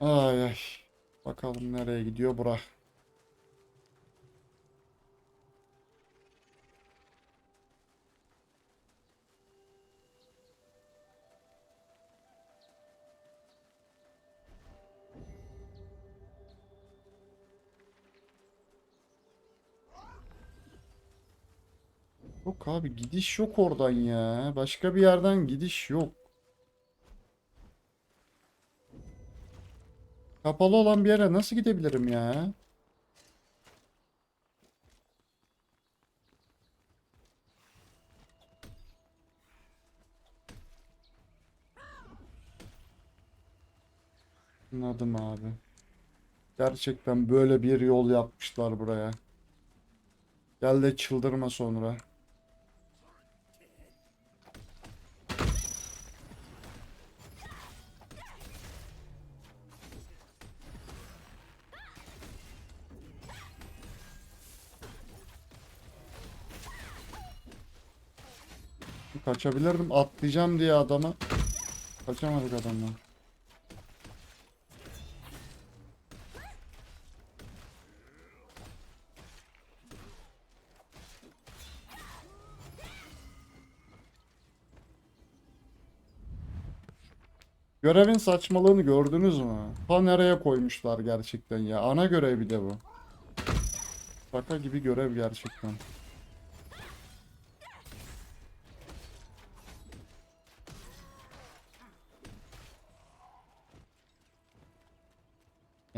Ay ay. Bakalım nereye gidiyor bura. Yok abi gidiş yok oradan ya. Başka bir yerden gidiş yok. Kapalı olan bir yere nasıl gidebilirim ya? Anladım abi. Gerçekten böyle bir yol yapmışlar buraya. Gel de çıldırma sonra. Kaçabilirdim. Atlayacağım diye adama. Kaçamadık adamdan. Görevin saçmalığını gördünüz mü? Ta nereye koymuşlar gerçekten ya. Ana görev bir de bu. Şaka gibi görev gerçekten.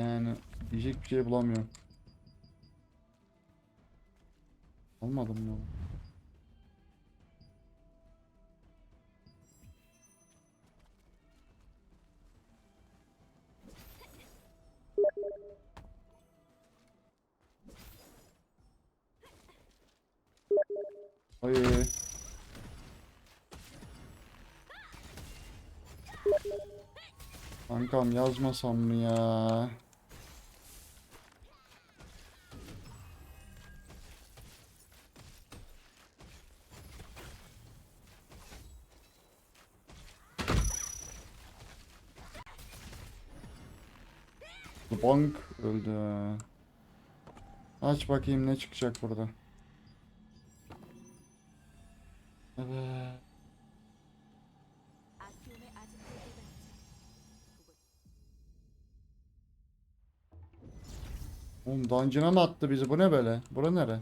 Yani diyecek bir şey bulamıyorum. Olmadı mı? Ay. Kankam yazmasam mı ya? bank öldü. Aç bakayım ne çıkacak burada. Evet. Oğlum dungeon'a mı attı bizi? Bu ne böyle? Bura nere?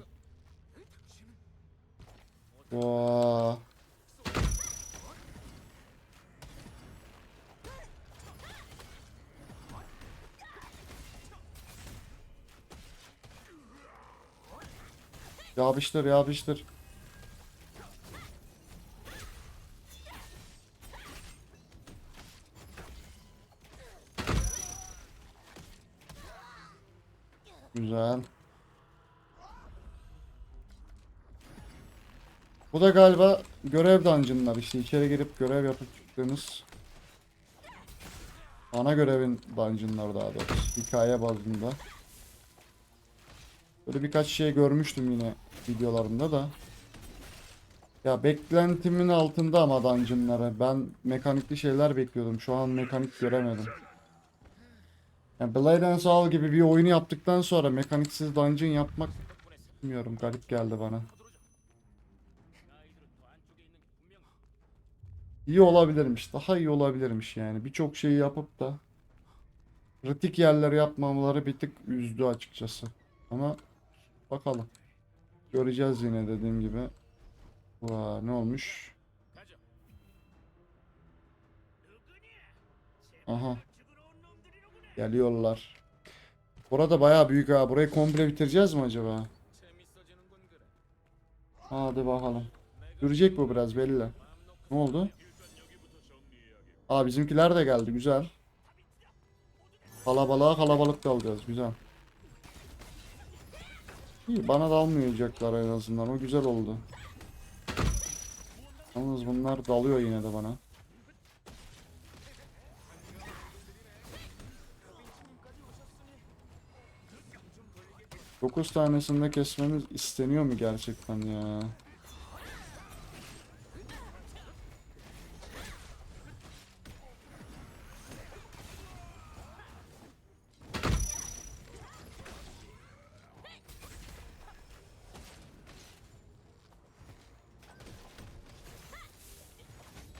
Yapıştır yapıştır. Güzel. Bu da galiba görev dungeonlar işte içeri girip görev yapıp çıktığınız ana görevin dungeonları daha doğrusu hikaye bazında. Böyle birkaç şey görmüştüm yine videolarımda da. Ya beklentimin altında ama dungeonları. Ben mekanikli şeyler bekliyordum. Şu an mekanik göremedim. Yani Blade and Soul gibi bir oyunu yaptıktan sonra mekaniksiz dungeon yapmak bilmiyorum garip geldi bana. İyi olabilirmiş. Daha iyi olabilirmiş yani. Birçok şeyi yapıp da kritik yerleri yapmamaları bir tık üzdü açıkçası. Ama bakalım. Göreceğiz yine dediğim gibi. Vaa ne olmuş? Aha. Geliyorlar. Burada bayağı büyük ha. Burayı komple bitireceğiz mi acaba? Hadi bakalım. Sürecek bu biraz belli. Ne oldu? Aa bizimkiler de geldi. Güzel. Kalabalığa kalabalık dalacağız. Güzel. İyi bana dalmayacaklar en azından. O güzel oldu. Yalnız bunlar dalıyor yine de bana. Dokuz tanesinde kesmemiz isteniyor mu gerçekten ya?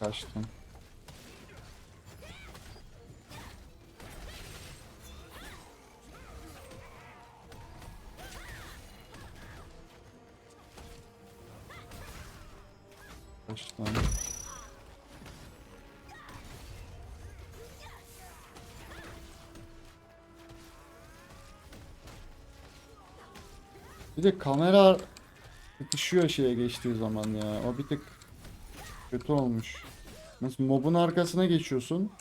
Kaçtım. Kaçtım. Bir de kamera sıkışıyor şeye geçtiği zaman ya. O bir tık kötü olmuş. Mesela mobun arkasına geçiyorsun.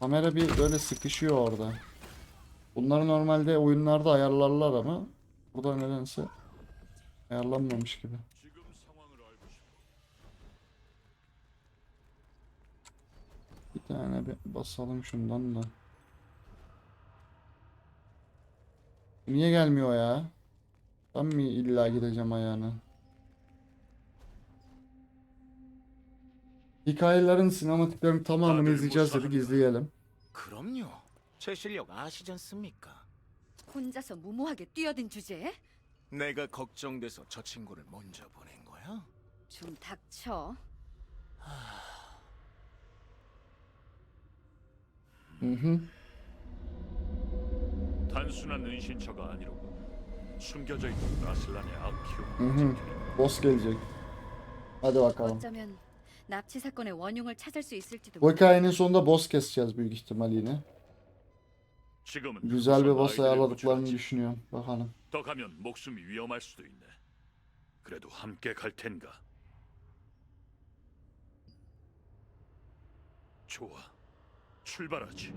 Kamera bir böyle sıkışıyor orada. Bunları normalde oyunlarda ayarlarlar ama burada nedense ayarlanmamış gibi. Bir tane bir basalım şundan da. Niye gelmiyor ya? Ben mi illa gideceğim ayağına? Hikayelerin sinematiklerin tamamını 다들 izleyeceğiz 못 dedik 사는구나. izleyelim. 그럼요. 제 실력 아시지 않습니까? 혼자서 무모하게 뛰어든 주제에 내가 걱정돼서 저 친구를 먼저 보낸 거야? 좀 닥쳐. Hı hı. 단순한 은신처가 아니로군. 숨겨져 있던 라슬란의 아키오. hı. Boss gelecek. Hadi bakalım. 어쩌면 납치 사건의 원흉을 찾을 수 있을지도 Bu 몰라. hikayenin sonunda boss keseceğiz büyük ihtimal yine. 지금은 Güzel bir 우선 boss 아이들을 ayarladıklarını 구출하지. düşünüyorum. Bakalım. 더 가면 목숨이 위험할 수도 있네. 그래도 함께 갈 텐가. 좋아. 출발하지.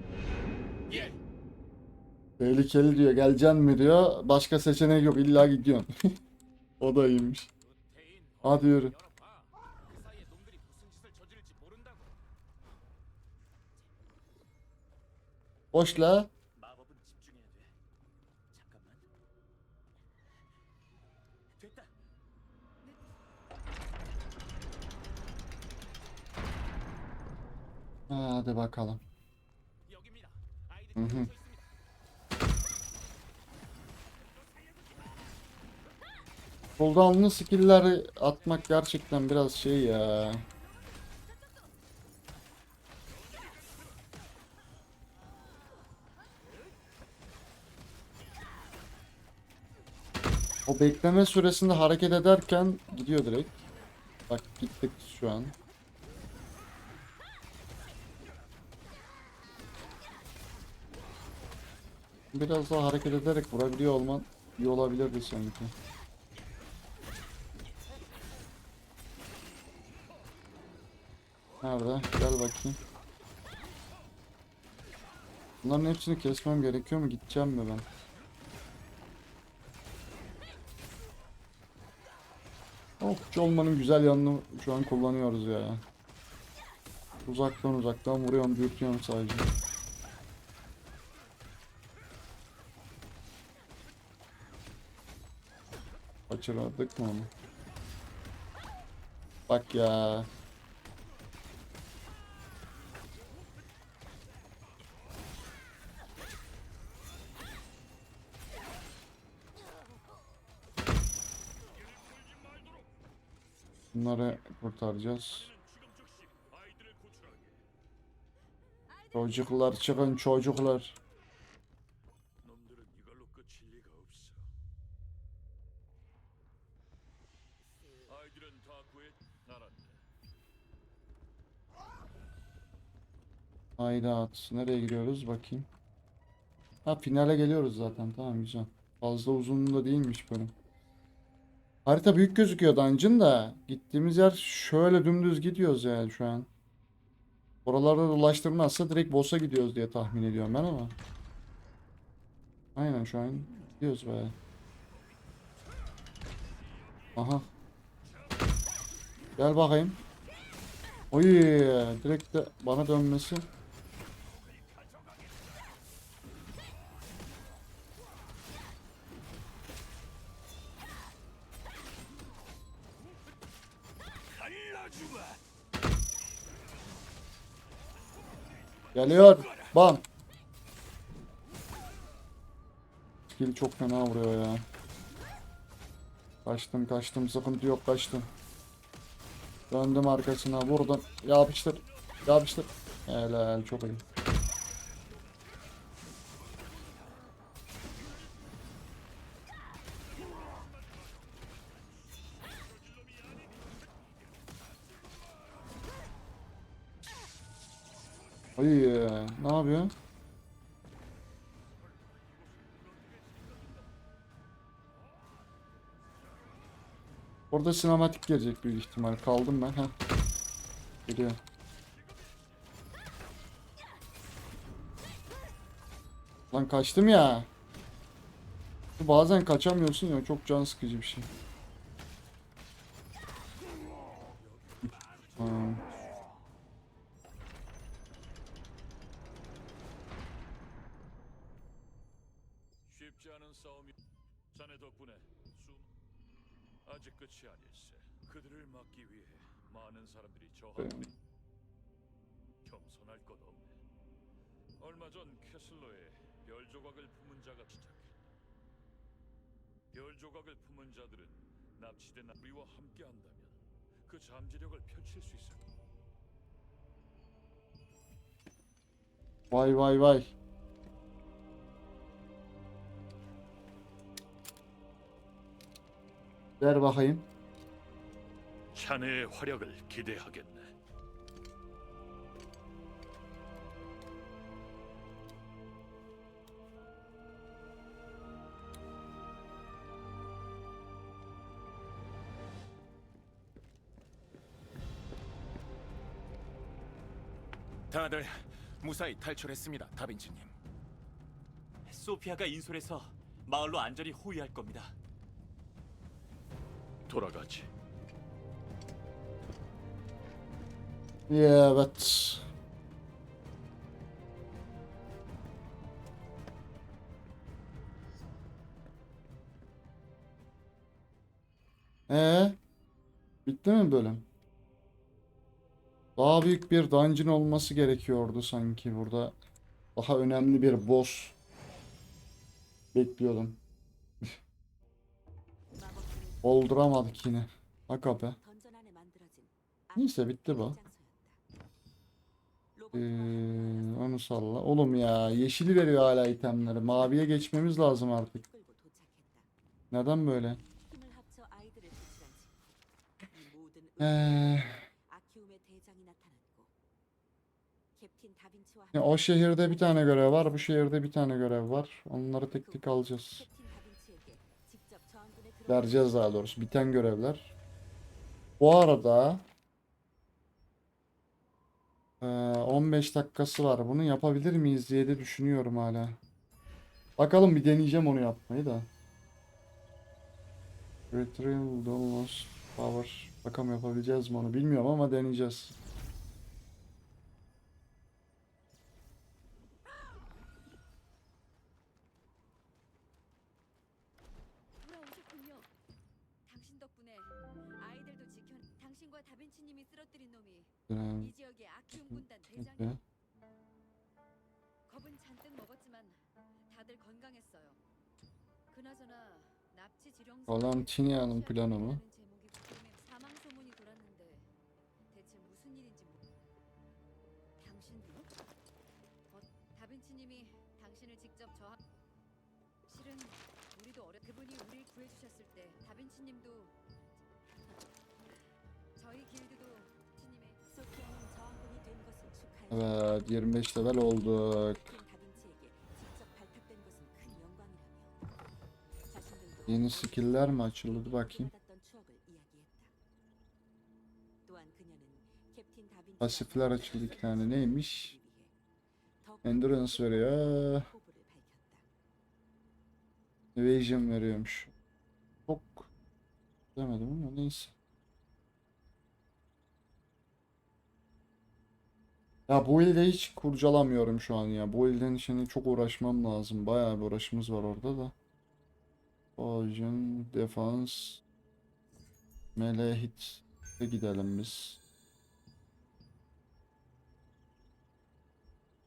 Tehlikeli diyor. Geleceksin mi diyor. Başka seçenek yok. İlla gidiyorsun. o da iyiymiş. Hadi yürü. Boşla. Hadi bakalım. Hı hı. Cooldown'lu skill'ler atmak gerçekten biraz şey ya. O bekleme süresinde hareket ederken gidiyor direkt. Bak gittik şu an. Biraz daha hareket ederek vurabiliyor olman iyi olabilirdi sanki. Nerede? Gel bakayım. Bunların hepsini kesmem gerekiyor mu? Gideceğim mi ben? Okçu olmanın güzel yanını şu an kullanıyoruz ya. Uzaktan uzaktan vuruyorum, dürtüyorum sadece. Kaçırdık mı onu? Bak ya. Bunları kurtaracağız. Çocuklar çıkın çocuklar. Hayda nereye gidiyoruz bakayım. Ha finale geliyoruz zaten tamam güzel. Fazla uzun da değilmiş bölüm. Harita büyük gözüküyor dungeon da. Gittiğimiz yer şöyle dümdüz gidiyoruz yani şu an. Oralarda dolaştırmazsa direkt boss'a gidiyoruz diye tahmin ediyorum ben ama. Aynen şu an gidiyoruz baya. Aha. Gel bakayım. Oy direkt de bana dönmesi. Geliyor. Bam. Skill çok fena vuruyor ya. Kaçtım kaçtım sıkıntı yok kaçtım. Döndüm arkasına vurdum. Yapıştır. Yapıştır. Helal çok iyi. Ay ne yapıyor? Orada sinematik gelecek büyük ihtimal. Kaldım ben. Heh. Geliyor. Lan kaçtım ya. Bazen kaçamıyorsun ya çok can sıkıcı bir şey. Ha. 끝이 아닐세. 그들을 막기 위해 많은 사람들이 저항을 해. 겸손할 것 없네. 얼마 전 캐슬러에 별 조각을 품은 자가 시작해. 별 조각을 품은 자들은 납치된 우리와 함께한다면 그 잠재력을 펼칠 수 있을 거야. Vay vay vay. Ver bakayım. 자네의 활약을 기대하겠네. 다들 무사히 탈출했습니다, 다빈치님. 소피아가 인솔해서 마을로 안전히 호위할 겁니다. 돌아가지. Evet. Ee, bitti mi bölüm? Daha büyük bir dungeon olması gerekiyordu sanki burada. Daha önemli bir boss bekliyordum. Olduramadık yine. Aga. Neyse bitti bu. Ee, onu salla. Oğlum ya yeşili veriyor hala itemleri. Maviye geçmemiz lazım artık. Neden böyle? Ee, o şehirde bir tane görev var. Bu şehirde bir tane görev var. Onları tek tek alacağız. Vereceğiz daha doğrusu. Biten görevler. Bu arada ee, 15 dakikası var. Bunu yapabilir miyiz diye de düşünüyorum hala. Bakalım bir deneyeceğim onu yapmayı da. Retrieve Dolos Power. Bakalım yapabileceğiz mi onu bilmiyorum ama deneyeceğiz. 이 지역의 아키움 군단 대장. bekle. 겁은 잔뜩 먹었지만 다들 건강했어요. 그나저나 납치 지령 mı? 제목이 붙으면 Evet 25 level olduk. Yeni skill'ler mi açıldı bakayım. Pasifler açıldı iki tane neymiş? Endurance veriyor. Evasion veriyormuş. Çok demedim ama neyse. Ya bu ilde hiç kurcalamıyorum şu an ya. Bu ilden şimdi çok uğraşmam lazım. Bayağı bir uğraşımız var orada da. Poison, Defense, Melee Hit'e gidelim biz.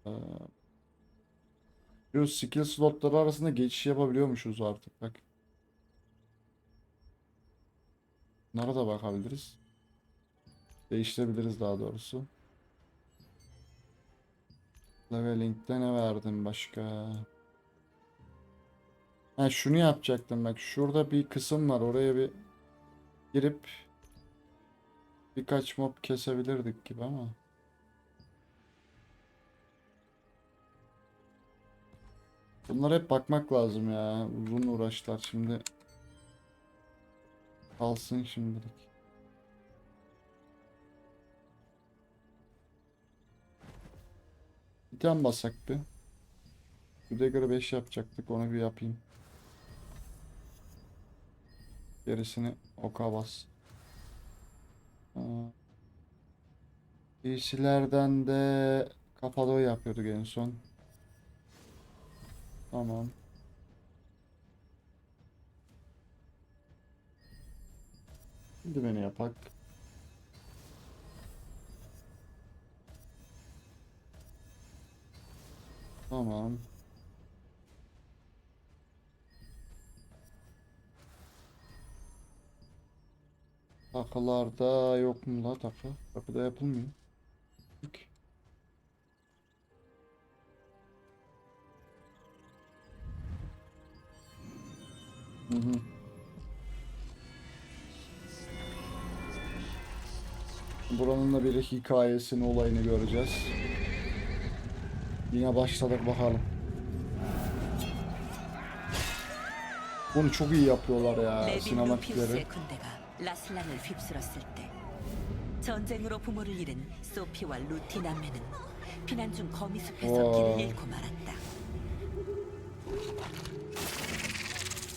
Ee, Şu skill slotları arasında geçiş yapabiliyormuşuz artık bak. Bunlara da bakabiliriz. Değiştirebiliriz daha doğrusu. Leveling'de ne verdim başka? Ha şunu yapacaktım bak. Şurada bir kısım var. Oraya bir girip birkaç mob kesebilirdik gibi ama. Bunlara hep bakmak lazım ya. Uzun uğraşlar şimdi. Kalsın şimdilik. Bir tane. Bir de 5 yapacaktık. Onu bir yapayım. Gerisini oka bas. Aa. Giysilerden de kapalı yapıyorduk en son. Tamam. Şimdi beni yapak. Tamam. Takılarda yok mu la takı? Takıda yapılmıyor. Hı hı. Buranın da bir hikayesini, olayını göreceğiz. Yine başladık bakalım. Bunu çok iyi yapıyorlar ya 레빈 sinematikleri. 루피우스의 군대가 라슬란을 휩쓸었을 때 전쟁으로 부모를 잃은 소피와 루티 남매는 피난 중 거미숲에서 와. 길을 잃고 말았다.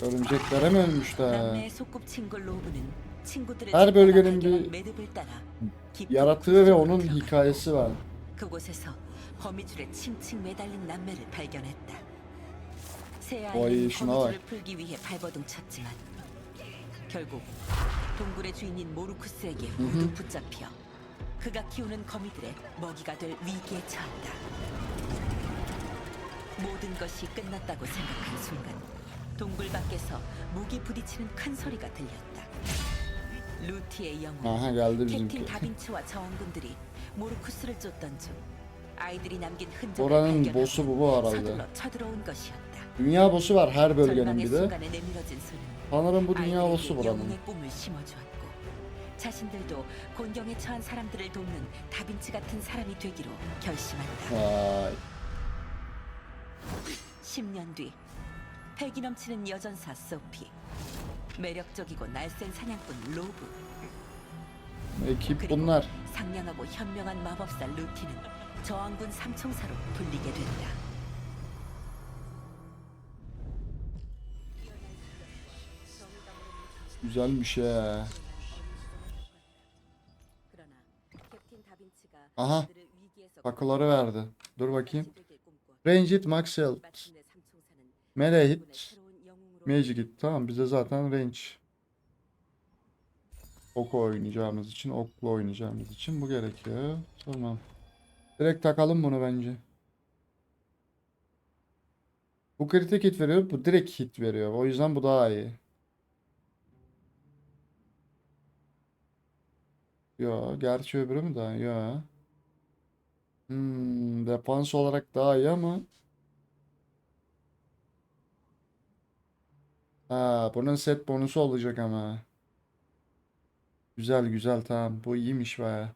Örümceklere mi ölmüşler? 남매의 소꿉친구 로브는 친구들을 Her bölgenin 발견한 bir 매듭을 따라 깊은 Yaratığı ve onun 들어가. hikayesi var. 그곳에서 거미줄에 칭칭 매달린 남매를 발견했다. 아이는 신나. 거미줄을 풀기 위해 발버둥 쳤지만 결국 동굴의 주인인 모루쿠스에게 모두 붙잡혀 그가 키우는 거미들의 먹이가 될 위기에 처했다. 모든 것이 끝났다고 생각한 순간 동굴 밖에서 무기 부딪히는 큰 소리가 들렸다. 루티의 Aha geldi 캡틴 bizimki. 다빈치와 저항군들이 모르쿠스를 쫓던 중 아이들이 남긴 흔적을 Oranın 발견하고 boss'u bu bu herhalde. 서둘러 쳐들어온 것이었다. Dünya boss'u var her bölgenin 절망의 bir de. 순간에 내밀어진 손은 Sanırım bu dünya 아이들에게 boss'u buranın. 영웅의 꿈을 심어주었고 자신들도 곤경에 처한 사람들을 돕는 다빈치 같은 사람이 되기로 결심한다. Vay. 10년 뒤 패기 넘치는 여전사 소피 매력적이고 날쌘 사냥꾼 로브 Ekip bunlar. 상냥하고 현명한 마법사 루티는 저항군 삼총사로 불리게 된다. Güzelmiş ya. 그러나 캡틴 다빈치가 Aha. 그들을 위기에서 Takıları verdi. Dur bakayım. 자신에게 꿈꿔 Ranged Max Health. 마침내 삼총사는 Melee 그분의 Hit. 새로운 영웅으로 Magic Hit. Tamam bize zaten range. Ok oynayacağımız için, okla oynayacağımız için bu gerekiyor. Tamam. Direkt takalım bunu bence. Bu kritik hit veriyor, bu direkt hit veriyor. O yüzden bu daha iyi. Yo, gerçi öbürü mü daha? Yo. Hmm, defans olarak daha iyi ama Ha, bunun set bonusu olacak ama. Güzel güzel tamam. Bu iyiymiş baya.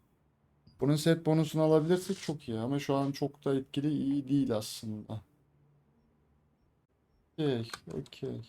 Bunun set bonusunu alabilirsek çok iyi ama şu an çok da etkili iyi değil aslında. Okey, okey.